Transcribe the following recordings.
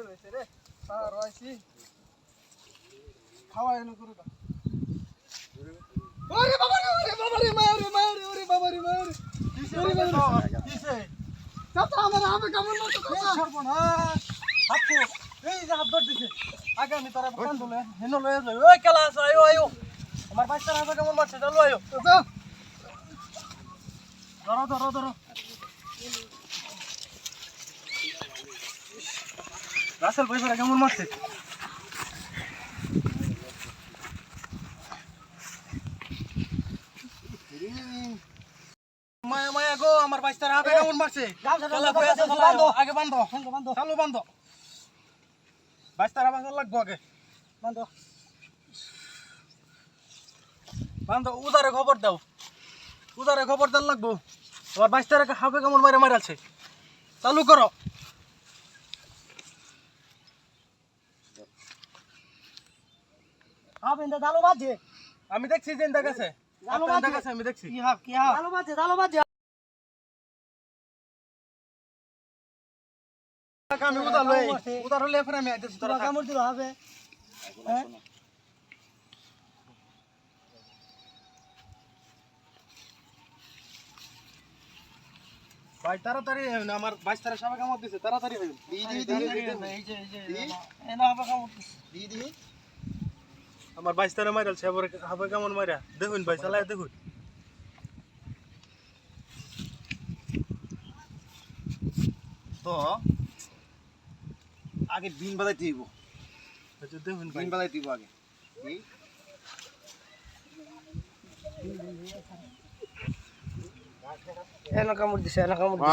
করে রয়েছে রে। আর রয়েছি। খাওয়া এনে দাও। ওরে বাবা রে বাবা রে মায়া রে মায়া রে ওরে বাবা রে মায়া রে। ওরে বাবা রে। কিসে? চাচা আমার আমি কেমন না আপু এই যে হাত ধর দিছে। আগে আমি তারা কান ধরে হেন লয়ে যাই। ওই কেলা আছে আয়ো আয়ো। আমার বাচ্চারা কেমন মারছে চলো আয়ো। ধরো ধরো ধরো। রাসেল পয়সাটা কেমন মারছে? মায়া মায়া গো আমার বাইস্তার হাতে কেমন মারছে? আগে বান্ধ চালু বান্ধ বাইস্তার আবার লাগবো আগে। বান্ধ বান্ধ উদারে খবর দাও। উদারে খবর দেন লাগবো আমার বাইস্তার হাতে কেমন মারে মারাছে চালু করো। আপনি জালো বাজে আমি দেখছি যে দেখা গেছে জালো বাজে আমি দেখছি কি হাব কি হাব জালো বাজে জালো বাজে আমি উদার লই উদার হলে এখন আমি আইতেছি তোরা তোরা কামড় দিল হবে হ্যাঁ ভাই তাড়াতাড়ি আইন, আমার বাইশ তারিখ সবাই কামড় দিছে তাড়াতাড়ি হইন এই যে এই যে এই না হবে কামড় আমার বাইশ তারিখ মাইরাল সে হবে কেমন মাইরা? দেখুন ভাই চালাই দেখুন। তো আগে বিন বাজাইতে দিব দেখুন বিন বাজাইতে হইব আগে।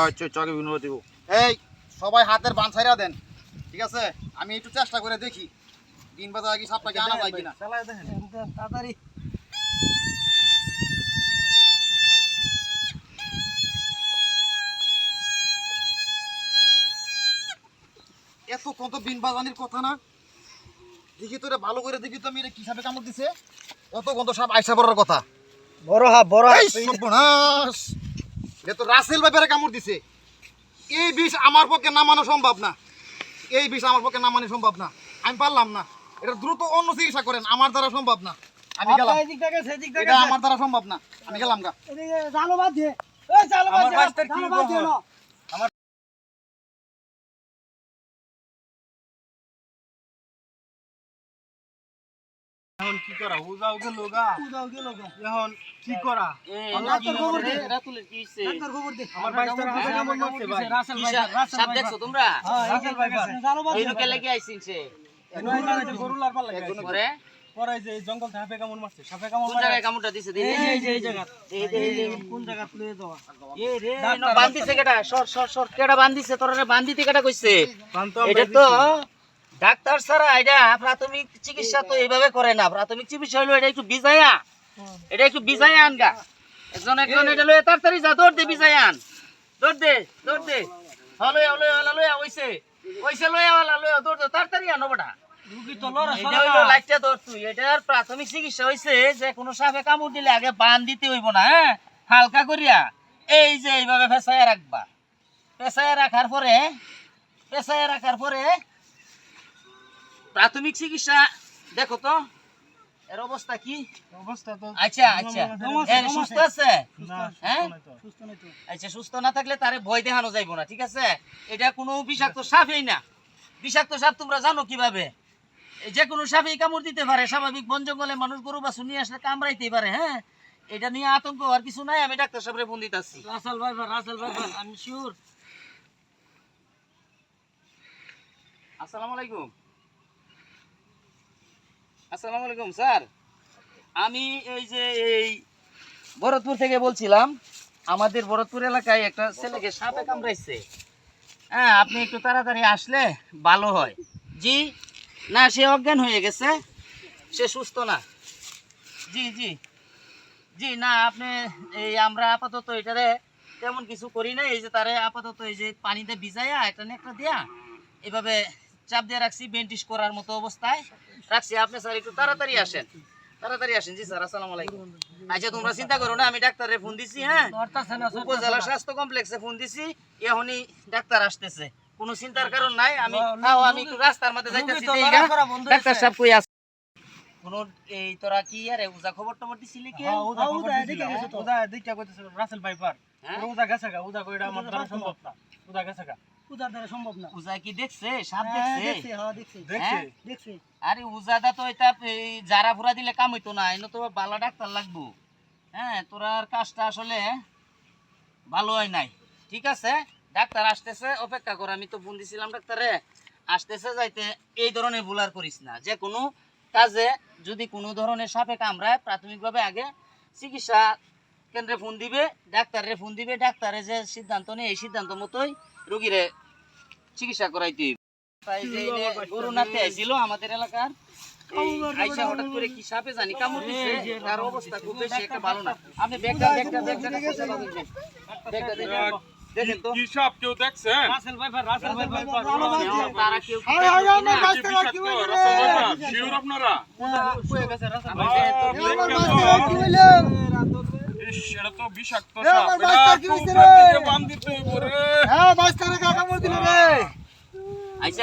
আচ্ছা এই সবাই হাতের বান ছাইরা দেন ঠিক আছে? আমি একটু চেষ্টা করে দেখি। বিন বাজা কি সাপটাকে আনা যায় কিনা? দেখেন। তাড়াতাড়ি। এতক্ষণ তো বিন বাজানির কথা না। দেখি তো এটা ভালো করে দেখি তো আমি এটা কি সাপে কামড় দিছে। অতক্ষণ তো সাপ আইসা পড়ার কথা। বড় হাব বড় এই সর্বনাশ। এটা তো রাসেল ব্যাপারে কামড় দিছে। এই বিষ আমার পক্ষে নামানো সম্ভব না। এই বিষ আমার পক্ষে নামানো সম্ভব না। আমি পারলাম না। এটা দ্রুত অন্য চিকিৎসা করেন আমার দ্বারা সম্ভব না। আমি গেলাম। থেকে এটা আমার দ্বারা সম্ভব না। আমি গেলাম গা। এই জালো আমার? এখন কি করা? উজাও গেল গা। উদাও গেল গা। এখন কি করা? ডাক্তার খবর দে রাতুলের কি হইছে? ডাক্তার খবর দে। আমার কেমন ভাই রাসেল ভাই? রাসেল ভাই দেখছ তোমরা? হ্যাঁ রাসেল ভাই এই লোকে লেগে আইছিন পরে? পরে যে জঙ্গল সাপে কেমন মারছে। সাপে কেমন কোন জায়গায় কামড়টা দিছে এই যে এই জায়গা এই এই কোন জায়গা তুলে দেওয়া এ রে, বান্ধিছে কেডা? সর, সর, সর, কেডা বান্ধিছে? তোরা বান্ধিতে কেডা কইছে? পান তো আমরা এটা তো ডাক্তার ছাড়া এটা প্রাথমিক চিকিৎসা তো এইভাবে করে না। প্রাথমিক চিকিৎসা হলো এটা একটু বিজায়া এটা একটু বিজায়া আনগা। একজন একজন এটা লয়ে তাড়াতাড়ি যা। দৌড় দে বিজায়া আন। দৌড় দে দৌড় দে। হলো হলো হলো হইছে। হইছে লয়া হলো লয়া দৌড় তাড়াতাড়ি আনো প্রাথমিক চিকিৎসা যে কোনো সাপে কামড় দিলে আগে বান দিতে হইব না হ্যাঁ? হালকা করিয়া। এই যে এইভাবে ফেসায় রাখবা। পেঁচায় রাখার পরে পেঁচায় রাখার পরে প্রাথমিক চিকিৎসা দেখো তো অবস্থা কি? অবস্থা তো আচ্ছা আচ্ছা। সুস্থ আছে? হ্যাঁ? সুস্থ নাই তো। সুস্থ নাই তো। আচ্ছা সুস্থ না থাকলে তারে ভয় দেখানো যাইব না ঠিক আছে? এটা কোনো বিষাক্ত সাপই না। বিষাক্ত সাপ তোমরা জানো কীভাবে? যে কোনো সাপই কামড় দিতে পারে স্বাভাবিক বন জঙ্গলে মানুষ গরু বা শুনিয়ে আসলে কামড়াইতেই পারে হ্যাঁ? এটা নিয়ে আতঙ্ক আর কিছু নাই আমি ডাক্তার সাহেবের ফোন দিতেছি। রাসেল ভাই রাসেল ভাই আমি শিওর আসসালামু আলাইকুম। আসসালামু আলাইকুম স্যার। আমি এই যে এই ভরতপুর থেকে বলছিলাম, আমাদের ভরতপুর এলাকায় একটা ছেলেকে সাপে কামড়াইছে। হ্যাঁ আপনি একটু তাড়াতাড়ি আসলে ভালো হয়। জি, না, সে অজ্ঞান হয়ে গেছে, সে সুস্থ না। জি জি জি, না, আপনি এই আমরা আপাতত এটারে তেমন কিছু করি না এই যে তারে আপাতত এই যে পানিতে ভিজাইয়া এটা একটা দিয়া এভাবে চাপ দিয়ে রাখছি বেন্টিস করার মতো অবস্থায় রাখছি। আপনি স্যার একটু তাড়াতাড়ি আসেন। তাড়াতাড়ি আসেন। জি স্যার আসসালামু আলাইকুম। আচ্ছা তোমরা চিন্তা করো না আমি ডাক্তারে ফোন দিছি হ্যাঁ? উপজেলা স্বাস্থ্য কমপ্লেক্সে ফোন দিছি এখনই ডাক্তার আসতেছে। কোনো চিন্তার কারণ নাই আমি তাও আমি একটু রাস্তার মধ্যে যাইতাছি বন্ধ ডাক্তার সাহেব কই আছে? কোন এই তোরা কি আরে উজা খবর টবর দিছিলি কি? হ্যাঁ, উদা হ্যাঁ, উদা এদিকে রাসেল ভাইপার হ্যাঁ? উদা গেছে গা উদা কইরা আমার দ্বারা সম্ভব না। উদা গেছে গা। উদার দ্বারা সম্ভব না। উজা কি দেখছে? সাপ হ্যাঁ, দেখছে? হ্যাঁ দেখছি। দেখছে? হ্যাঁ? আরে উজাদা তো এটা এই ফুরা দিলে কাম হইতো না এনে তো বালা ডাক্তার লাগবো। হ্যাঁ তোরা কাজটা আসলে ভালো হয় নাই। ঠিক আছে? ডাক্তার আসতেছে অপেক্ষা কর আমি তো ফোন দিছিলাম ডাক্তারে। আসতেছে যাইতে এই ধরনের ভুল আর করিস না। যে কোনো কাজে যদি কোনো ধরনের সাপে কামড়ায় প্রাথমিকভাবে আগে চিকিৎসা কেন্দ্রে ফোন দিবে ডাক্তারে ফোন দিবে। ডাক্তারে যে সিদ্ধান্ত নেই এই সিদ্ধান্ত মতোই রুগীরে চিকিৎসা করাইতে গরু নাতে আইছিল আমাদের এলাকার আইসা হঠাৎ করে কি সাপে জানি কামড় দিছে তার অবস্থা খুব বেশি একটা ভালো না আপনি ব্যাগটা ব্যাগটা ব্যাগটা ব্যাগটা দেখেন দেখেন তো কি সব কেউ দেখছেন রাসেল ভাইপার রাসেল ভাইপার তারা কেউ আরে, আরে, দেখল আমার কিনা? বাচ্চারা কি হইল রে? রাসেল ভাইপার, শিওর আপনারা গেছে রাসেল যে তো বিষাক্ত এ, সাপ। এটা কি রে? কাটিয়ে বান্ধিতে হইব হ্যাঁ বাচ্চারা কাকা কামড় দিল রে। আচ্ছা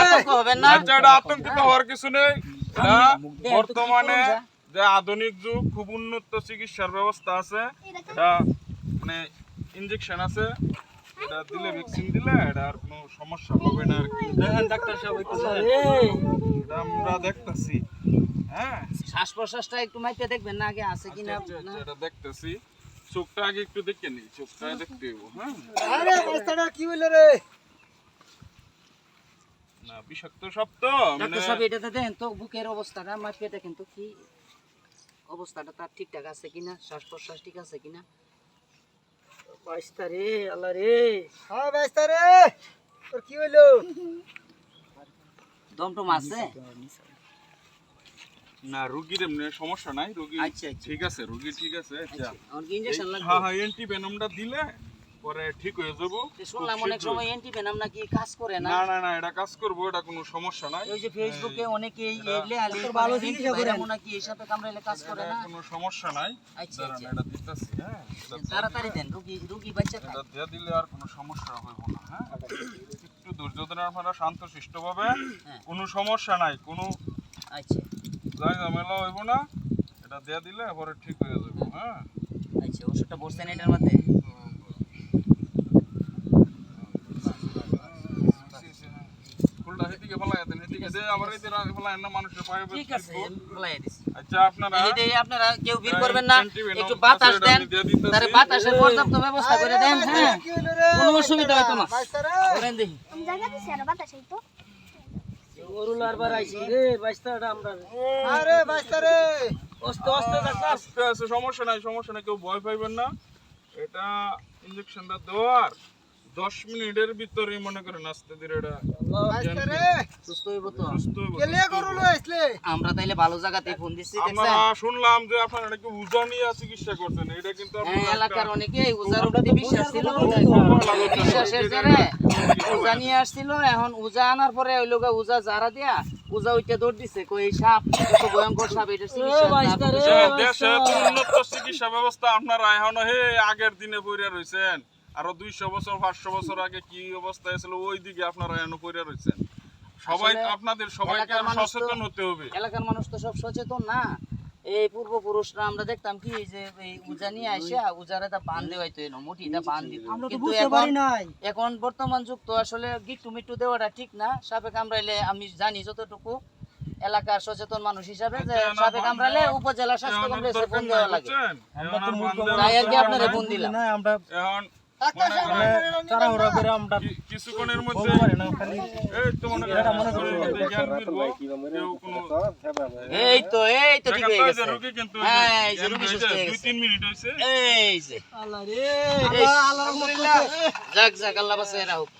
আতঙ্ক হবেন না? আচ্ছা, এটা আতঙ্কিত হওয়ার কিছু নেই। বর্তমানে যে। আধুনিক যুগ খুব উন্নত চিকিৎসার ব্যবস্থা আছে। এটা মানে ইনজেকশন আছে। এটা দিলে ভ্যাকসিন দিলে এটা আর কোনো সমস্যা হবে না আর কি। দেখেন ডাক্তার সাহেব এটা আমরা দেখতাছি। হ্যাঁ? শ্বাস প্রশ্বাসটা একটু মাইপে দেখবেন না আগে আছে কিনা? আচ্ছা, আচ্ছা, এটা দেখতেছি। চোখটা আগে একটু দেখে নিই চোখটা দেখতে হইব হ্যাঁ? আরে বাচ্চারা কি হইল রে? না বিষাক্ত সব তো মানে এটাতে দেখেন তো বুকের অবস্থাটা মাইপে দেখেন তো কি অবস্থাটা তার ঠিকঠাক আছে কিনা? শ্বাস প্রশ্বাস ঠিক আছে কিনা? বাইস্তা রে আল্লাহ রে। হ্যাঁ বাচ্চারা তোর কি হইল? দমটম আছে? না রোগীর এমনি সমস্যা নাই রোগী আচ্ছা, আচ্ছা। ঠিক আছে রোগী ঠিক আছে আচ্ছা। আমার ইনজেকশন লাগবে? হ্যাঁ হ্যাঁ অ্যান্টি ভেনমটা দিলে পরে ঠিক হয়ে যাব। শুনলাম অনেক সময় এন্টি ভেনাম নাকি কাজ করে না। না না না এটা কাজ করব এটা কোনো সমস্যা নাই। ওই যে ফেসবুকে অনেকেই এলে আলি ভালো চিকিৎসা anti-viral নাকি এই সাথে কামড়াইলে কাজ করে না। কোনো সমস্যা নাই। আচ্ছা আচ্ছা। এটা দিতেছি হ্যাঁ তাড়াতাড়ি দেন রুগী রুগী বাচ্চা এটা দিয়ে দিলে আর কোনো সমস্যা হবে না হ্যাঁ। একটু ধৈর্য ধরে আপনারা শান্ত শিষ্টভাবে হ্যাঁ। কোনো সমস্যা নাই কোনো আচ্ছা। যাই ঝামেলা হইব না এটা দিয়ে দিলে পরে ঠিক হয়ে যাবে হ্যাঁ? আচ্ছা ওষুধটা বসছেন এটার মধ্যে? আচ্ছা আপনারা কেউ ভিড় করবেন না একটু বাতাস দেন। তারে বাতাসের পর্যাপ্ত ব্যবস্থা করে দেন হ্যাঁ। কোনো অসুবিধা হইতো না। করেন দেখি। আইছি। রে বাইস্তাটা আমরা। আরে আস্তে আস্তে ডাক্তার আস্তে। আস্তে সমস্যা নাই সমস্যা নাই কেউ ভয় পাইবেন না। এটা ইঞ্জেকশনটা দেওয়ার। দশ মিনিটের ভিতরে মনে করেন আস্তে ধীরে এটা বাচ্চারে সুস্থ হইব তো। সুস্থ হইব, কেলে সুস্থ গরু আসলে? আমরা তাইলে ভালো জায়গাতে ফোন দিচ্ছি দেখছেন? শুনলাম যে আপনারা নাকি উজা নিয়ে চিকিৎসা করছেন এটা কিন্তু হ্যাঁ, আপনারা এলাকার অনেকে উজার বিশ্বাস ছিল। বিশ্বাসের জেরে উজা নিয়ে আসছিল এখন উজা আনার পরে ওই লোক উজা যারা দিয়া উজা ওইটা দৌড় দিছে কই সাপ কত ভয়ঙ্কর সাপ এটা চিকিৎসা দেশে উন্নত চিকিৎসা ব্যবস্থা আপনারা এখনও হে আগের দিনে পড়ে রয়েছেন আরও দুইশো বছর পাঁচশো বছর আগে কি অবস্থায় ছিল ওই দিকে আপনারা রয়েছেন। সবাই আপনাদের সবাইকে তো- সচেতন হতে হবে। এলাকার মানুষ তো সব সচেতন না। এই পূর্বপুরুষরা আমরা দেখতাম কি যে এই উজা নিয়ে আসে উজারে তা বান দেওয়াইতো এনো মুঠিটা বান দিত। কিন্তু এখন এখন বর্তমান যুগ তো আসলে গিট্টু মিট্টু দেওয়াটা ঠিক না। সাপে কামড়াইলে আমি জানি যতটুকু এলাকার সচেতন মানুষ হিসাবে যে সাপে কামড়ালে উপজেলা স্বাস্থ্য কমপ্লেক্সে ফোন দেওয়া লাগে। তাই আর কি দরকার ফোন দিলাম। আমরা এখন কিছুক্ষণের মধ্যে এই তো মনে এই তো এই তো ঠিক হয়ে গেছে। রোগী কিন্তু হ্যাঁ, এই যে জ্ঞান রোগী হয়েছে, সুস্থ দুই তিন মিনিট হয়েছে। এই যে। আল্লাহ রে এই, আলহামদুলিল্লাহ। যাক যাক আল্লাহ বাসায় রাখুক।